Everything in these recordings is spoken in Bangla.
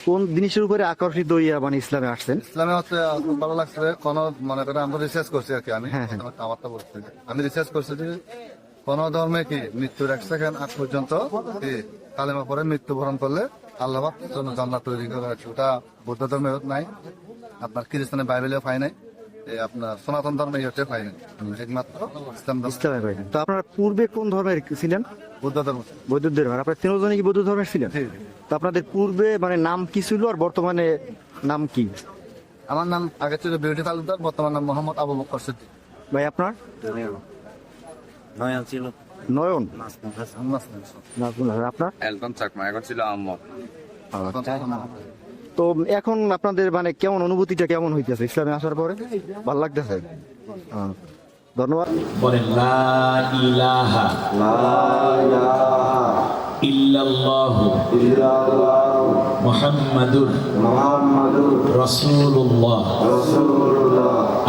কোন জিনিসের উপরে আকর্ষিত হইয়া মানে ইসলামে আসছেন? ইসলামে হচ্ছে খুব ভালো লাগছে কোন মনে করে আমরা রিসার্চ করছি আর কি আমি হ্যাঁ, হ্যাঁ। আমারটা বলছি। আমি রিসার্চ করছি যে কোন ধর্মে কি মৃত্যুর এক সেকেন্ড আগ পর্যন্ত কালেমা পরে মৃত্যুবরণ করলে আল্লাহ জন্য জান্নাত তৈরি করে ওটা বৌদ্ধ ধর্মে নাই আপনার খ্রিস্টানের বাইবেলেও পাই নাই আপনার সনাতন ধর্মে হচ্ছে পাই নাই। একমাত্র ইসলাম ইসলামে পাইছেন তো আপনারা পূর্বে কোন ধর্মের ছিলেন? বৌদ্ধ ধর্ম। বৌদ্ধ ধর্মের আপনার তিনজনই কি বৌদ্ধ ধর্মের ছিলেন। তো আপনাদের পূর্বে মানে নাম কি ছিল আর বর্তমানে নাম কি? আমার নাম আগে ছিল বিউটি তালুকদার বর্তমান নাম মোহাম্মদ আবু বকর সিদ্দিক। ভাই আপনার? নয়ন ছিল। নয়ন? আপনার? একদম চাকমা এখন ছিল আম্মা। তো এখন আপনাদের মানে কেমন অনুভূতিটা কেমন হইতেছে ইসলামে আসার পরে? ভালো লাগতেছে? হ্যাঁ। ধন্যবাদ। বলেন লা ইলাহা। ইল্লাল্লাহু মুহাম্মাদুর রাসূলুল্লাহ।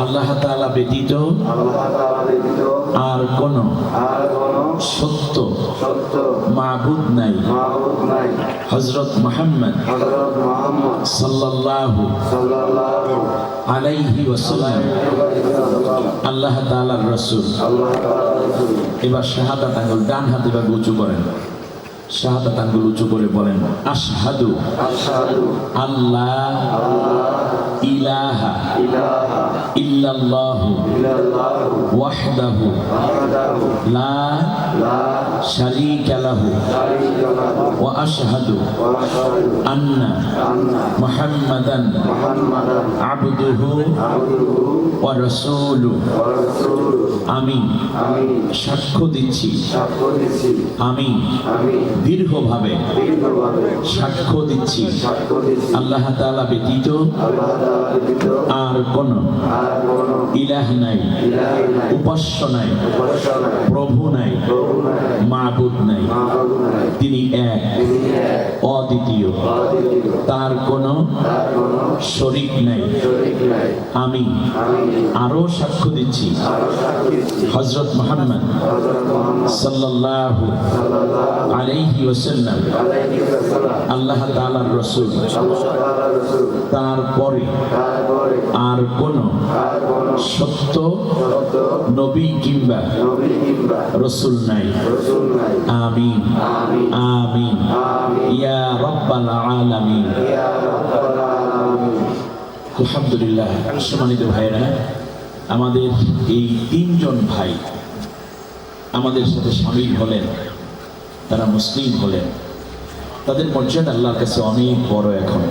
আল্লাহ তাআলা ব্যতীত আর কোন সত্য মাবুদ নাই। হযরত মুহাম্মদ সাল্লাল্লাহু আলাইহি ওয়াসাল্লাম। আল্লাহ তাআলার রাসূল। এবার শাহাদাত আঙ্গুল ডান হাতে এবার উঁচু করেন। শাহাদাত আঙ্গুল উঁচু করে বলেন আশহাদু আল্লাহ ইলাহা ইল্লাল্লাহু ওয়াহদাহু লা শারীকা লাহু আন্না মুহাম্মাদান আবদুহু ওয়া রাসূলুহু আমি সাক্ষ্য দিচ্ছি। আমি দীর্ঘভাবে সাক্ষ্য দিচ্ছি। আল্লাহ তাআলা ব্যতীত আর কোন ইলাহ নাই, উপাস্য নাই, প্রভু নাই, মাবুদ নাই। তিনি এক, অদ্বিতীয়। তার কোন শরিক নাই। আমি আরও সাক্ষ্য দিচ্ছি। হজরত মোহাম্মদ সাল্লাল্লাহু আলাইহি ওয়াসাল্লাম, আল্লাহ তাআলার রাসূল। তারপরে সত্য নবী কিংবা রসুল নাই। আমিন। আমিন। ইয়া রাব্বাল আলামিন। আলহামদুলিল্লাহ সম্মানিত ভাইরা আমাদের এই তিনজন ভাই আমাদের সাথে সামিল হলেন তারা মুসলিম হলেন। তাদের মর্যাদা আল্লাহর কাছে অনেক বড় এখন।